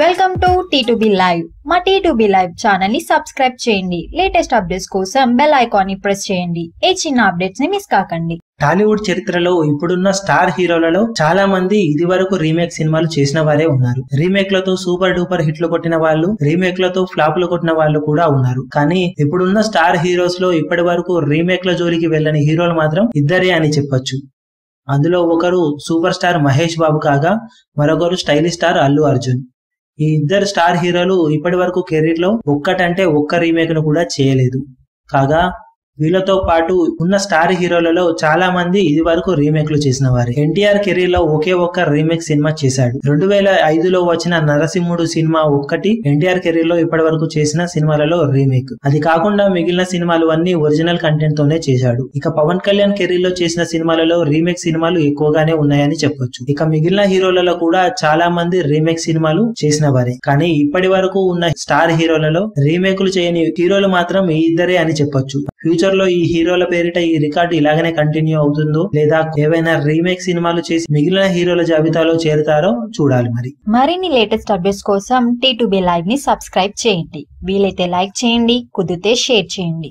Welcome to T live మా T live ఛానల్ని subscribe చేయండి. లేటెస్ట్ అప్డేట్స్ కోసం బెల్ ఐకాన్ని ప్రెస్ చేయండి. ఏ చిన్న అప్డేట్స్ని మిస్ కాకండి. టాలీవుడ్ చరిత్రలో ఇప్పుడున్న స్టార్ హీరోలలో చాలా మంది ఇది వరకు రీమేక్ సినిమాలు చేసిన వారే ఉన్నారు. రీమేక్లతో సూపర్ డూపర్ హిట్లు కొట్టిన వాళ్ళు రీమేక్లతో ఫ్లాప్లు కొట్టిన వాళ్ళు కూడా ఉన్నారు. కానీ ఇప్పుడున్న స్టార్ హీరోస్లో ఇప్పటి వరకు రీమేక్ ల జోలికి వెళ్ళని హీరోలు మాత్రం ఇద్దరే అని చెప్పొచ్చు. అందులో ఒకరు సూపర్ స్టార్ మహేష్ బాబు కాగా మరొకరు స్టైలిష్ స్టార్ అల్లు అర్జున్. ఈ ఇద్దరు స్టార్ హీరోలు ఇప్పటి వరకు కెరీర్లో ఒక్కటంటే ఒక్క రీమేక్ను కూడా చేయలేదు. కాగా వీళ్ళతో పాటు ఉన్న స్టార్ హీరోలలో చాలా మంది ఇది వరకు రీమేక్లు చేసిన వారే. ఎన్టీఆర్ కెరీర్లో ఒకే ఒక్క రీమేక్ సినిమా చేశాడు. రెండు వేల ఐదులో వచ్చిన నరసింహుడు సినిమా ఒక్కటి ఎన్టీఆర్ కెరీర్లో ఇప్పటి వరకు చేసిన సినిమాలలో రీమేక్. అది కాకుండా మిగిలిన సినిమాలు అన్ని ఒరిజినల్ కంటెంట్ తోనే చేశాడు. ఇక పవన్ కళ్యాణ్ కెరీర్లో చేసిన సినిమాలలో రీమేక్ సినిమాలు ఎక్కువగానే ఉన్నాయని చెప్పొచ్చు. ఇక మిగిలిన హీరోలలో కూడా చాలా మంది రీమేక్ సినిమాలు చేసిన వారే. కానీ ఇప్పటి వరకు ఉన్న స్టార్ హీరోలలో రీమేకులు చేయని హీరోలు మాత్రం ఈ ఇద్దరే అని చెప్పొచ్చు. ఫ్యూచర్లో ఈ హీరోల పేరిట ఈ రికార్డు ఇలాగనే కంటిన్యూ అవుతుందో లేదా ఏవైనా రీమేక్ సినిమాలు చేసి మిగిలిన హీరోల జాబితాలో చేరుతారో చూడాలి మరి. మరిన్ని లేటెస్ట్ అప్డేట్స్ కోసం టీ లైవ్ని సబ్స్క్రైబ్ చేయండి. వీలైతే లైక్ చేయండి కుదిరితే షేర్ చేయండి.